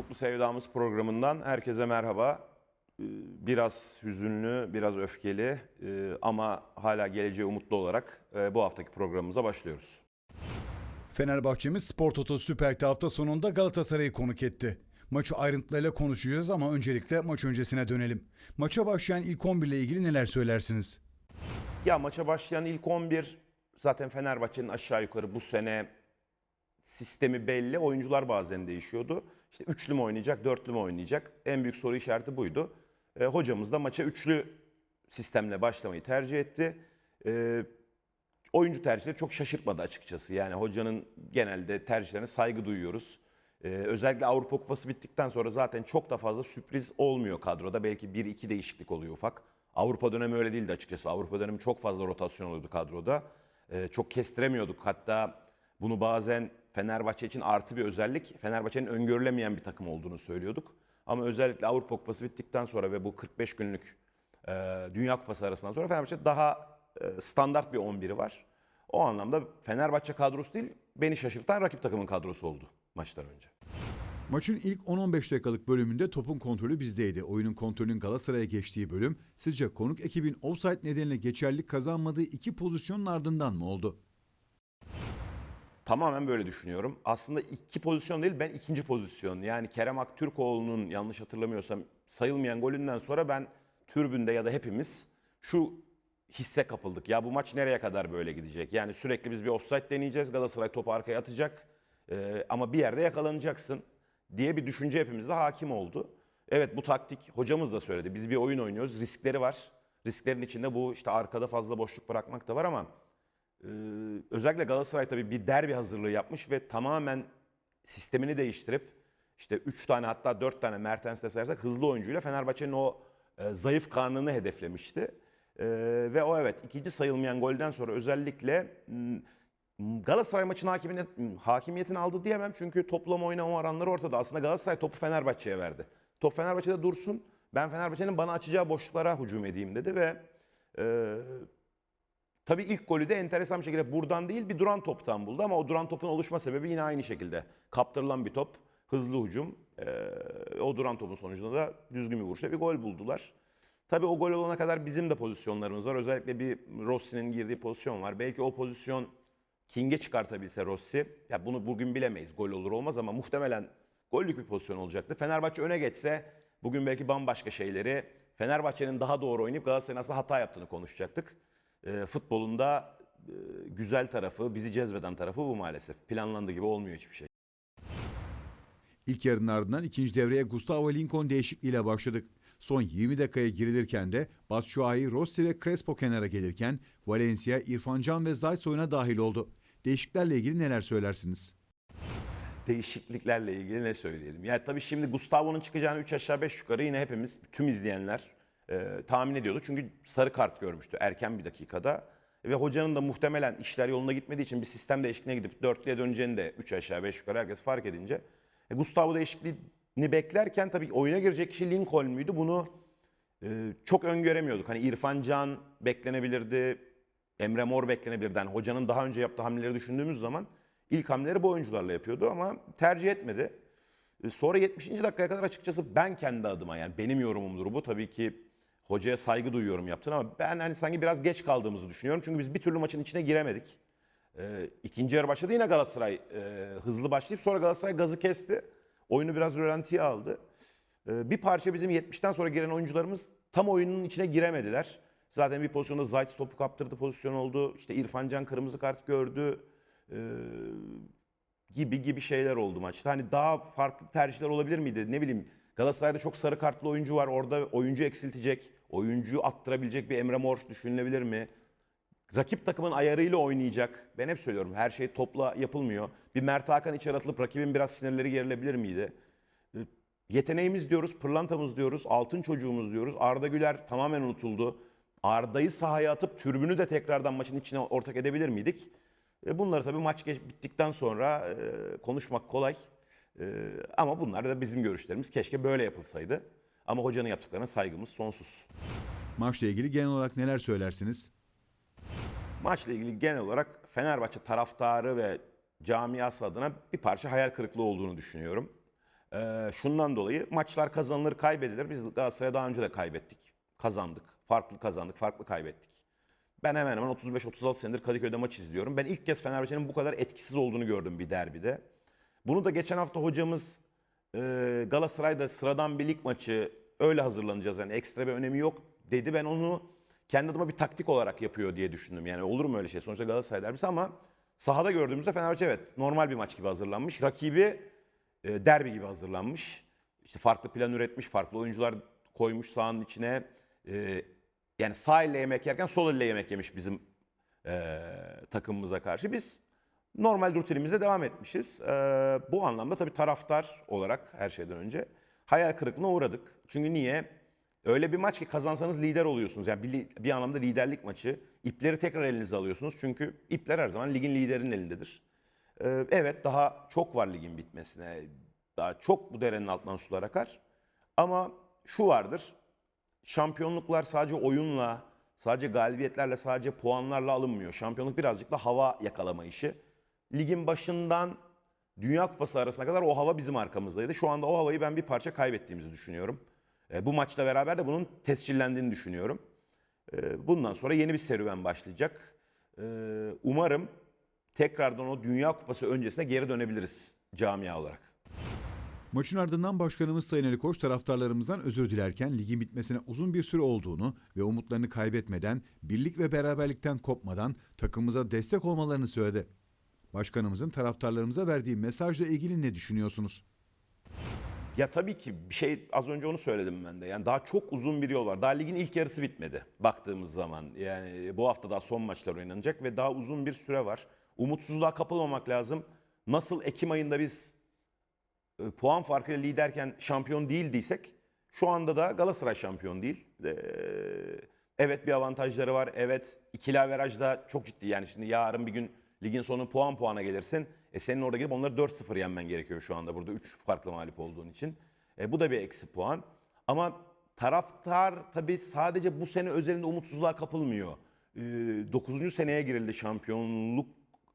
Çubuklu Sevdamız programından herkese merhaba. Ee, Biraz hüzünlü, biraz öfkeli e, ama hala geleceğe umutlu olarak e, bu haftaki programımıza başlıyoruz. Fenerbahçemiz Spor Toto Süper hafta sonunda Galatasaray'ı konuk etti. Maçı ayrıntılarıyla konuşacağız ama öncelikle maç öncesine dönelim. Maça başlayan ilk 11 ile ilgili neler söylersiniz? Ya maça başlayan ilk 11 zaten Fenerbahçe'nin aşağı yukarı bu sene sistemi belli. Oyuncular bazen değişiyordu. İşte üçlü mü oynayacak, dörtlü mü oynayacak? En büyük soru işareti buydu. E, hocamız da maça üçlü sistemle başlamayı tercih etti. E, oyuncu tercihleri çok şaşırtmadı açıkçası. Yani hocanın genelde tercihlerine saygı duyuyoruz. E, özellikle Avrupa Kupası bittikten sonra zaten çok da fazla sürpriz olmuyor kadroda. Belki 1-2 değişiklik oluyor ufak. Avrupa dönemi öyle değildi açıkçası. Avrupa dönemi çok fazla rotasyon oluyordu kadroda. E, çok kestiremiyorduk. Hatta bunu bazen Fenerbahçe için artı bir özellik. Fenerbahçe'nin öngörülemeyen bir takım olduğunu söylüyorduk. Ama özellikle Avrupa Kupası bittikten sonra ve bu 45 günlük e, Dünya Kupası arasından sonra Fenerbahçe daha e, standart bir 11'i var. O anlamda Fenerbahçe kadrosu değil, beni şaşırtan rakip takımın kadrosu oldu maçtan önce. Maçın ilk 10-15 dakikalık bölümünde topun kontrolü bizdeydi. Oyunun kontrolünün Galatasaray'a geçtiği bölüm sizce konuk ekibin offside nedeniyle geçerlilik kazanmadığı iki pozisyonun ardından mı oldu? Tamamen böyle düşünüyorum. Aslında iki pozisyon değil, ben ikinci pozisyon. Yani Kerem Aktürkoğlu'nun yanlış hatırlamıyorsam sayılmayan golünden sonra ben türbünde ya da hepimiz şu hisse kapıldık. Ya bu maç nereye kadar böyle gidecek? Yani sürekli biz bir offside deneyeceğiz. Galatasaray topu arkaya atacak. Ee, ama bir yerde yakalanacaksın diye bir düşünce hepimizde hakim oldu. Evet bu taktik hocamız da söyledi. Biz bir oyun oynuyoruz. Riskleri var. Risklerin içinde bu işte arkada fazla boşluk bırakmak da var ama ee, özellikle Galatasaray tabii bir derbi hazırlığı yapmış ve tamamen sistemini değiştirip işte 3 tane hatta 4 tane Mertens de sayarsak hızlı oyuncuyla Fenerbahçe'nin o e, zayıf karnını hedeflemişti. Ee, ve o evet ikinci sayılmayan golden sonra özellikle m, Galatasaray maçın hakimiyet, hakimiyetini aldı diyemem çünkü toplam oynama oranları ortada. Aslında Galatasaray topu Fenerbahçe'ye verdi. Top Fenerbahçe'de dursun. Ben Fenerbahçe'nin bana açacağı boşluklara hücum edeyim dedi ve e, Tabii ilk golü de enteresan bir şekilde buradan değil bir duran toptan buldu ama o duran topun oluşma sebebi yine aynı şekilde. Kaptırılan bir top, hızlı hücum. Ee, o duran topun sonucunda da düzgün bir vuruşla bir gol buldular. Tabii o gol olana kadar bizim de pozisyonlarımız var. Özellikle bir Rossi'nin girdiği pozisyon var. Belki o pozisyon King'e çıkartabilse Rossi, ya bunu bugün bilemeyiz gol olur olmaz ama muhtemelen gollük bir pozisyon olacaktı. Fenerbahçe öne geçse bugün belki bambaşka şeyleri, Fenerbahçe'nin daha doğru oynayıp Galatasaray'ın aslında hata yaptığını konuşacaktık e, futbolunda e, güzel tarafı, bizi cezbeden tarafı bu maalesef. Planlandığı gibi olmuyor hiçbir şey. İlk yarının ardından ikinci devreye Gustavo Lincoln değişikliğiyle başladık. Son 20 dakikaya girilirken de Batshuayi, Rossi ve Crespo kenara gelirken Valencia, İrfan Can ve Zayt oyuna dahil oldu. Değişikliklerle ilgili neler söylersiniz? Değişikliklerle ilgili ne söyleyelim? Yani tabii şimdi Gustavo'nun çıkacağını 3 aşağı 5 yukarı yine hepimiz, tüm izleyenler e, tahmin ediyordu. Çünkü sarı kart görmüştü erken bir dakikada. Ve hocanın da muhtemelen işler yoluna gitmediği için bir sistem değişikliğine gidip dörtlüye döneceğini de 3 aşağı 5 yukarı herkes fark edince. E, Gustavo değişikliğini beklerken tabii oyuna girecek kişi Lincoln müydü? Bunu e, çok öngöremiyorduk. Hani İrfan Can beklenebilirdi, Emre Mor beklenebilirdi. Yani hocanın daha önce yaptığı hamleleri düşündüğümüz zaman ilk hamleleri bu oyuncularla yapıyordu ama tercih etmedi. E, Sonra 70. dakikaya kadar açıkçası ben kendi adıma yani benim yorumumdur bu. Tabii ki hocaya saygı duyuyorum yaptın ama ben hani sanki biraz geç kaldığımızı düşünüyorum. Çünkü biz bir türlü maçın içine giremedik. Ee, ikinci yarı başladı yine Galatasaray e, hızlı başlayıp sonra Galatasaray gazı kesti. Oyunu biraz rölantiye aldı. Ee, bir parça bizim 70'ten sonra giren oyuncularımız tam oyunun içine giremediler. Zaten bir pozisyonda Zayt topu kaptırdı pozisyon oldu. İşte İrfan Can kırmızı kart gördü. Ee, gibi gibi şeyler oldu maçta. Hani daha farklı tercihler olabilir miydi? Ne bileyim Galatasaray'da çok sarı kartlı oyuncu var. Orada oyuncu eksiltecek, oyuncuyu attırabilecek bir Emre Mor düşünülebilir mi? Rakip takımın ayarıyla oynayacak. Ben hep söylüyorum her şey topla yapılmıyor. Bir Mert Hakan içeri atılıp rakibin biraz sinirleri gerilebilir miydi? Ee, Yeteneğimiz diyoruz, pırlantamız diyoruz, altın çocuğumuz diyoruz. Arda Güler tamamen unutuldu. Arda'yı sahaya atıp türbünü de tekrardan maçın içine ortak edebilir miydik? E, Bunları tabii maç bittikten sonra e, konuşmak kolay. E, Ama bunlar da bizim görüşlerimiz. Keşke böyle yapılsaydı. Ama hocanın yaptıklarına saygımız sonsuz. Maçla ilgili genel olarak neler söylersiniz? Maçla ilgili genel olarak Fenerbahçe taraftarı ve camiası adına bir parça hayal kırıklığı olduğunu düşünüyorum. Ee, şundan dolayı maçlar kazanılır kaybedilir. Biz Galatasaray'a daha önce de kaybettik. Kazandık. Farklı kazandık, farklı kaybettik. Ben hemen hemen 35-36 senedir Kadıköy'de maç izliyorum. Ben ilk kez Fenerbahçe'nin bu kadar etkisiz olduğunu gördüm bir derbide. Bunu da geçen hafta hocamız e, Galatasaray'da sıradan bir lig maçı öyle hazırlanacağız. Yani ekstra bir önemi yok dedi. Ben onu kendi adıma bir taktik olarak yapıyor diye düşündüm. Yani olur mu öyle şey? Sonuçta Galatasaray derbisi ama sahada gördüğümüzde Fenerbahçe evet normal bir maç gibi hazırlanmış. Rakibi e, derbi gibi hazırlanmış. İşte farklı plan üretmiş, farklı oyuncular koymuş sahanın içine. E, yani sağ elle yemek yerken sol elle yemek yemiş bizim e, takımımıza karşı. Biz normal rutinimize devam etmişiz. E, bu anlamda tabii taraftar olarak her şeyden önce hayal kırıklığına uğradık. Çünkü niye? Öyle bir maç ki kazansanız lider oluyorsunuz. Yani bir, bir anlamda liderlik maçı. İpleri tekrar elinize alıyorsunuz. Çünkü ipler her zaman ligin liderinin elindedir. Ee, Evet daha çok var ligin bitmesine. Daha çok bu derenin altından sular akar. Ama şu vardır. Şampiyonluklar sadece oyunla, sadece galibiyetlerle, sadece puanlarla alınmıyor. Şampiyonluk birazcık da hava yakalama işi. Ligin başından Dünya Kupası arasına kadar o hava bizim arkamızdaydı. Şu anda o havayı ben bir parça kaybettiğimizi düşünüyorum. E, Bu maçla beraber de bunun tescillendiğini düşünüyorum. E, Bundan sonra yeni bir serüven başlayacak. E, Umarım tekrardan o Dünya Kupası öncesine geri dönebiliriz camia olarak. Maçın ardından Başkanımız Sayın Ali Koç taraftarlarımızdan özür dilerken ligin bitmesine uzun bir süre olduğunu ve umutlarını kaybetmeden, birlik ve beraberlikten kopmadan takımımıza destek olmalarını söyledi. Başkanımızın taraftarlarımıza verdiği mesajla ilgili ne düşünüyorsunuz? Ya tabii ki bir şey az önce onu söyledim ben de. Yani daha çok uzun bir yol var. Daha ligin ilk yarısı bitmedi baktığımız zaman. Yani bu hafta daha son maçlar oynanacak ve daha uzun bir süre var. Umutsuzluğa kapılmamak lazım. Nasıl Ekim ayında biz e, puan farkıyla liderken şampiyon değildiysek şu anda da Galatasaray şampiyon değil. Ee, evet bir avantajları var. Evet ikili averaj da çok ciddi. Yani şimdi yarın bir gün ligin sonu puan puana gelirsin. E senin orada gidip onları 4-0 yenmen gerekiyor şu anda burada 3 farklı mağlup olduğun için. E, bu da bir eksi puan. Ama taraftar tabii sadece bu sene özelinde umutsuzluğa kapılmıyor. E, 9. seneye girildi şampiyonluk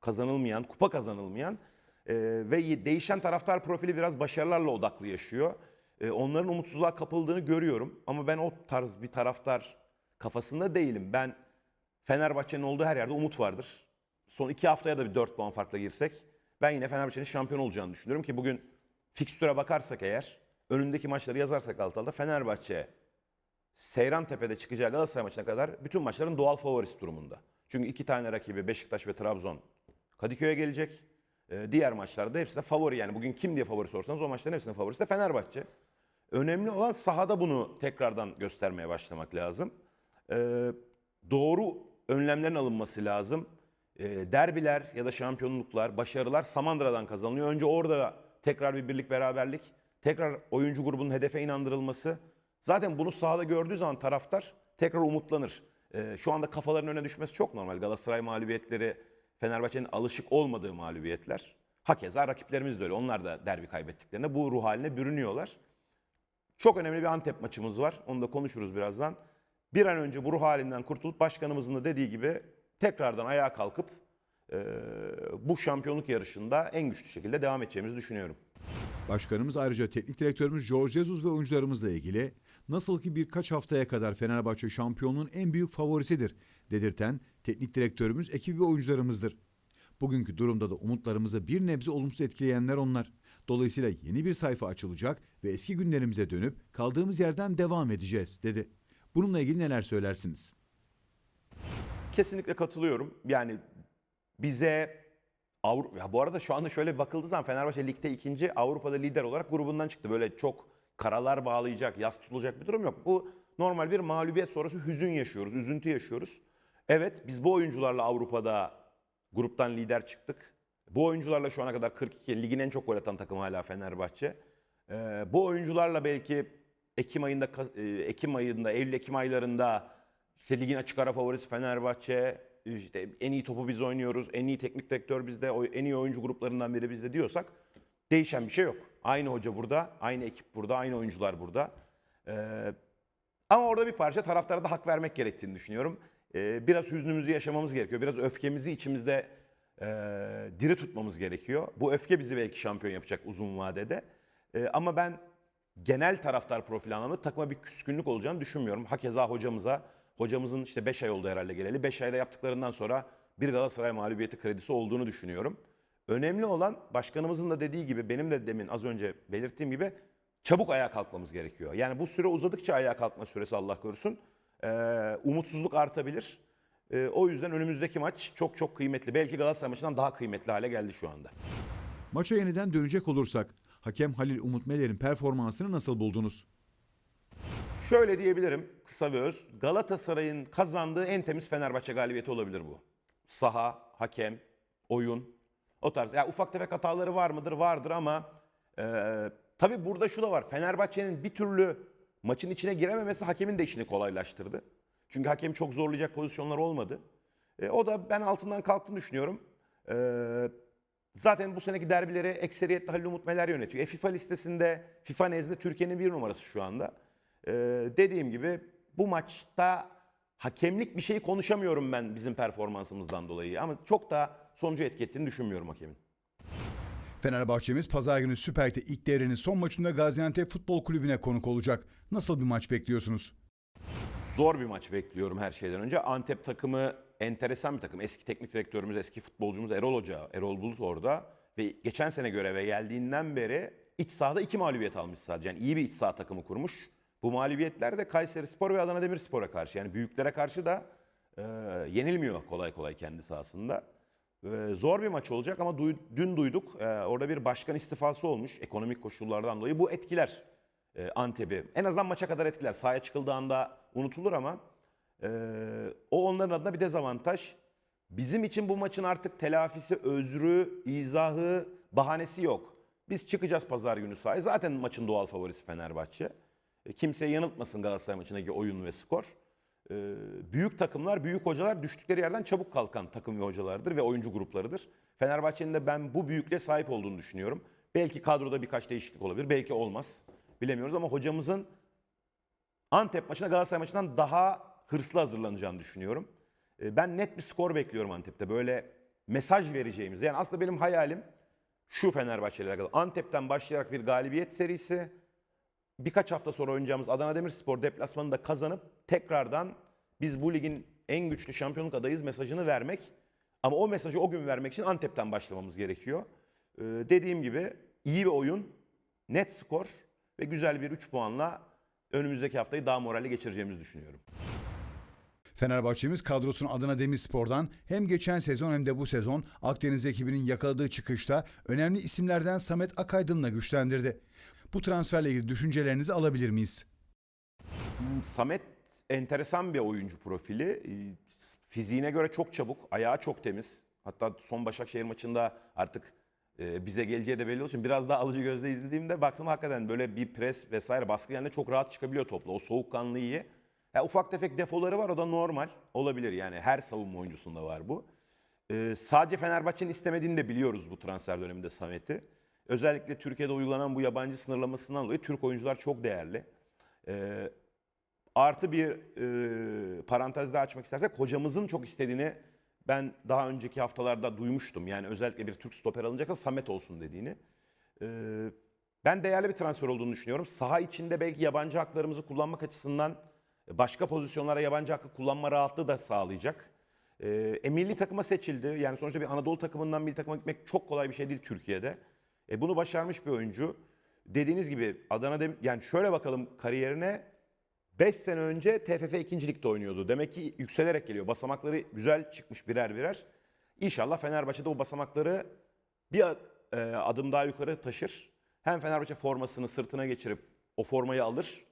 kazanılmayan, kupa kazanılmayan e, ve değişen taraftar profili biraz başarılarla odaklı yaşıyor. E, onların umutsuzluğa kapıldığını görüyorum ama ben o tarz bir taraftar kafasında değilim. Ben Fenerbahçe'nin olduğu her yerde umut vardır. Son iki haftaya da bir 4 puan farkla girsek ben yine Fenerbahçe'nin şampiyon olacağını düşünüyorum ki bugün fikstüre bakarsak eğer önündeki maçları yazarsak alt alta Fenerbahçe Seyran Tepe'de çıkacağı Galatasaray maçına kadar bütün maçların doğal favorisi durumunda. Çünkü iki tane rakibi Beşiktaş ve Trabzon Kadıköy'e gelecek. Ee, diğer maçlarda hepsi de favori yani bugün kim diye favori sorsanız o maçların hepsinin favorisi de Fenerbahçe. Önemli olan sahada bunu tekrardan göstermeye başlamak lazım. Ee, doğru önlemlerin alınması lazım. Ee, derbiler ya da şampiyonluklar, başarılar Samandıra'dan kazanılıyor. Önce orada tekrar bir birlik beraberlik, tekrar oyuncu grubunun hedefe inandırılması. Zaten bunu sahada gördüğü zaman taraftar tekrar umutlanır. Ee, şu anda kafaların önüne düşmesi çok normal. Galatasaray mağlubiyetleri Fenerbahçe'nin alışık olmadığı mağlubiyetler. Hakeza rakiplerimiz de öyle. Onlar da derbi kaybettiklerinde bu ruh haline bürünüyorlar. Çok önemli bir Antep maçımız var. Onu da konuşuruz birazdan. Bir an önce bu ruh halinden kurtulup başkanımızın da dediği gibi tekrardan ayağa kalkıp e, bu şampiyonluk yarışında en güçlü şekilde devam edeceğimizi düşünüyorum. Başkanımız ayrıca teknik direktörümüz George Jesus ve oyuncularımızla ilgili nasıl ki birkaç haftaya kadar Fenerbahçe şampiyonluğun en büyük favorisidir dedirten teknik direktörümüz ekip ve oyuncularımızdır. Bugünkü durumda da umutlarımızı bir nebze olumsuz etkileyenler onlar. Dolayısıyla yeni bir sayfa açılacak ve eski günlerimize dönüp kaldığımız yerden devam edeceğiz dedi. Bununla ilgili neler söylersiniz? Kesinlikle katılıyorum. Yani bize Avrupa ya bu arada şu anda şöyle bakıldığı zaman Fenerbahçe ligde ikinci, Avrupa'da lider olarak grubundan çıktı. Böyle çok karalar bağlayacak, yas tutulacak bir durum yok. Bu normal bir mağlubiyet sonrası hüzün yaşıyoruz, üzüntü yaşıyoruz. Evet biz bu oyuncularla Avrupa'da gruptan lider çıktık. Bu oyuncularla şu ana kadar 42 ligin en çok gol atan takımı hala Fenerbahçe. Ee, bu oyuncularla belki Ekim ayında e, Ekim ayında Eylül Ekim aylarında işte ligin açık ara favorisi Fenerbahçe, işte en iyi topu biz oynuyoruz, en iyi teknik direktör bizde, en iyi oyuncu gruplarından biri bizde diyorsak değişen bir şey yok. Aynı hoca burada, aynı ekip burada, aynı oyuncular burada. Ee, ama orada bir parça taraftara da hak vermek gerektiğini düşünüyorum. Ee, biraz hüznümüzü yaşamamız gerekiyor. Biraz öfkemizi içimizde e, diri tutmamız gerekiyor. Bu öfke bizi belki şampiyon yapacak uzun vadede. E, ama ben genel taraftar profili anlamında takıma bir küskünlük olacağını düşünmüyorum. Hakeza hocamıza, hocamızın işte 5 ay oldu herhalde geleli. 5 ayda yaptıklarından sonra bir Galatasaray mağlubiyeti kredisi olduğunu düşünüyorum. Önemli olan başkanımızın da dediği gibi benim de demin az önce belirttiğim gibi çabuk ayağa kalkmamız gerekiyor. Yani bu süre uzadıkça ayağa kalkma süresi Allah korusun. Ee, umutsuzluk artabilir. Ee, o yüzden önümüzdeki maç çok çok kıymetli. Belki Galatasaray maçından daha kıymetli hale geldi şu anda. Maça yeniden dönecek olursak hakem Halil Umut Meler'in performansını nasıl buldunuz? Şöyle diyebilirim kısa ve öz. Galatasaray'ın kazandığı en temiz Fenerbahçe galibiyeti olabilir bu. Saha, hakem, oyun o tarz. Ya ufak tefek hataları var mıdır? Vardır ama e, tabii burada şu da var. Fenerbahçe'nin bir türlü maçın içine girememesi hakemin de işini kolaylaştırdı. Çünkü hakem çok zorlayacak pozisyonlar olmadı. E, o da ben altından kalktığını düşünüyorum. E, zaten bu seneki derbileri ekseriyetle Halil Umut Meler yönetiyor. E, FIFA listesinde, FIFA nezdinde Türkiye'nin bir numarası şu anda. E, dediğim gibi bu maçta hakemlik bir şey konuşamıyorum ben bizim performansımızdan dolayı. Ama çok da sonucu etki ettiğini düşünmüyorum hakemin. Fenerbahçe'miz pazar günü Süper Lig'de ilk devrenin son maçında Gaziantep Futbol Kulübü'ne konuk olacak. Nasıl bir maç bekliyorsunuz? Zor bir maç bekliyorum her şeyden önce. Antep takımı enteresan bir takım. Eski teknik direktörümüz, eski futbolcumuz Erol Hoca, Erol Bulut orada. Ve geçen sene göreve geldiğinden beri iç sahada iki mağlubiyet almış sadece. Yani iyi bir iç saha takımı kurmuş. Bu mağlubiyetler de Kayseri Spor ve Adana Demirspor'a karşı. Yani büyüklere karşı da e, yenilmiyor kolay kolay kendi sahasında. E, zor bir maç olacak ama duy- dün duyduk e, orada bir başkan istifası olmuş ekonomik koşullardan dolayı. Bu etkiler e, Antep'i. En azından maça kadar etkiler. Sahaya çıkıldığı anda unutulur ama e, o onların adına bir dezavantaj. Bizim için bu maçın artık telafisi, özrü, izahı, bahanesi yok. Biz çıkacağız pazar günü sahaya. Zaten maçın doğal favorisi Fenerbahçe. E, kimseyi yanıltmasın Galatasaray maçındaki oyun ve skor. E, büyük takımlar, büyük hocalar düştükleri yerden çabuk kalkan takım ve hocalardır ve oyuncu gruplarıdır. Fenerbahçe'nin de ben bu büyüklüğe sahip olduğunu düşünüyorum. Belki kadroda birkaç değişiklik olabilir, belki olmaz. Bilemiyoruz ama hocamızın Antep maçına Galatasaray maçından daha hırslı hazırlanacağını düşünüyorum. E, Ben net bir skor bekliyorum Antep'te. Böyle mesaj vereceğimiz. Yani aslında benim hayalim şu Fenerbahçe ile alakalı. Antep'ten başlayarak bir galibiyet serisi. Birkaç hafta sonra oynayacağımız Adana Demirspor deplasmanını da kazanıp tekrardan biz bu ligin en güçlü şampiyonluk adayız mesajını vermek. Ama o mesajı o gün vermek için Antep'ten başlamamız gerekiyor. Ee, dediğim gibi iyi bir oyun, net skor ve güzel bir 3 puanla önümüzdeki haftayı daha moralli geçireceğimizi düşünüyorum. Fenerbahçe'miz kadrosunu Adana Demirspor'dan hem geçen sezon hem de bu sezon Akdeniz ekibinin yakaladığı çıkışta önemli isimlerden Samet Akaydın'la güçlendirdi. Bu transferle ilgili düşüncelerinizi alabilir miyiz? Samet enteresan bir oyuncu profili. Ee, Fiziğine göre çok çabuk, ayağı çok temiz. Hatta son Başakşehir maçında artık e, bize geleceği de belli için biraz daha alıcı gözle izlediğimde baktım hakikaten böyle bir pres vesaire baskı yerine çok rahat çıkabiliyor topla. O soğukkanlı iyi. Ya ufak tefek defoları var o da normal olabilir yani her savunma oyuncusunda var bu. Ee, sadece Fenerbahçe'nin istemediğini de biliyoruz bu transfer döneminde Samet'i. Özellikle Türkiye'de uygulanan bu yabancı sınırlamasından dolayı Türk oyuncular çok değerli. Ee, Artı bir e, parantez daha açmak istersek hocamızın çok istediğini ben daha önceki haftalarda duymuştum. Yani özellikle bir Türk stoper alınacaksa Samet olsun dediğini. Ee, ben değerli bir transfer olduğunu düşünüyorum. Saha içinde belki yabancı haklarımızı kullanmak açısından başka pozisyonlara yabancı hakkı kullanma rahatlığı da sağlayacak. Ee, e, milli takıma seçildi. Yani sonuçta bir Anadolu takımından milli takıma gitmek çok kolay bir şey değil Türkiye'de. E, bunu başarmış bir oyuncu. Dediğiniz gibi Adana'da yani şöyle bakalım kariyerine 5 sene önce TFF 2. Lig'de oynuyordu. Demek ki yükselerek geliyor. Basamakları güzel çıkmış birer birer. İnşallah Fenerbahçe'de o basamakları bir e, adım daha yukarı taşır. Hem Fenerbahçe formasını sırtına geçirip o formayı alır.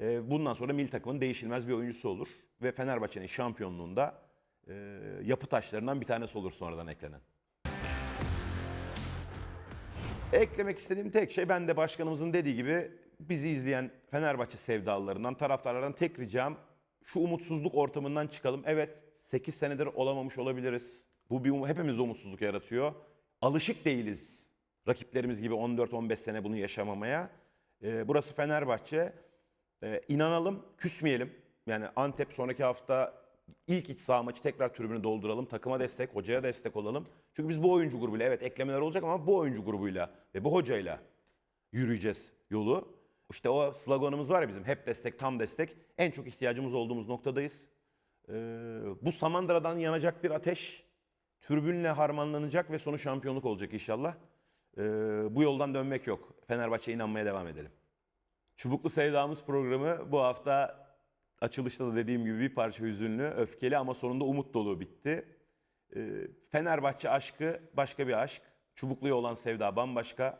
E, Bundan sonra milli takımın değişilmez bir oyuncusu olur. Ve Fenerbahçe'nin şampiyonluğunda e, yapı taşlarından bir tanesi olur sonradan eklenen. Eklemek istediğim tek şey ben de başkanımızın dediği gibi bizi izleyen Fenerbahçe sevdalılarından, taraftarlardan tek ricam şu umutsuzluk ortamından çıkalım. Evet 8 senedir olamamış olabiliriz. Bu bir um- hepimizde umutsuzluk yaratıyor. Alışık değiliz rakiplerimiz gibi 14-15 sene bunu yaşamamaya. Ee, burası Fenerbahçe. Ee, inanalım, küsmeyelim. Yani Antep sonraki hafta ilk iç saha maçı tekrar tribünü dolduralım. Takıma destek, hocaya destek olalım. Çünkü biz bu oyuncu grubuyla evet eklemeler olacak ama bu oyuncu grubuyla ve bu hocayla yürüyeceğiz yolu. İşte o sloganımız var ya bizim hep destek tam destek. En çok ihtiyacımız olduğumuz noktadayız. Ee, bu Samandıra'dan yanacak bir ateş türbünle harmanlanacak ve sonu şampiyonluk olacak inşallah. Ee, bu yoldan dönmek yok. Fenerbahçe'ye inanmaya devam edelim. Çubuklu Sevdamız programı bu hafta açılışta da dediğim gibi bir parça hüzünlü, öfkeli ama sonunda umut dolu bitti. Ee, Fenerbahçe aşkı başka bir aşk. Çubuklu'ya olan sevda bambaşka.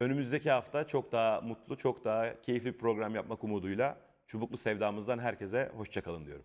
Önümüzdeki hafta çok daha mutlu, çok daha keyifli bir program yapmak umuduyla Çubuklu Sevdamızdan herkese hoşçakalın diyorum.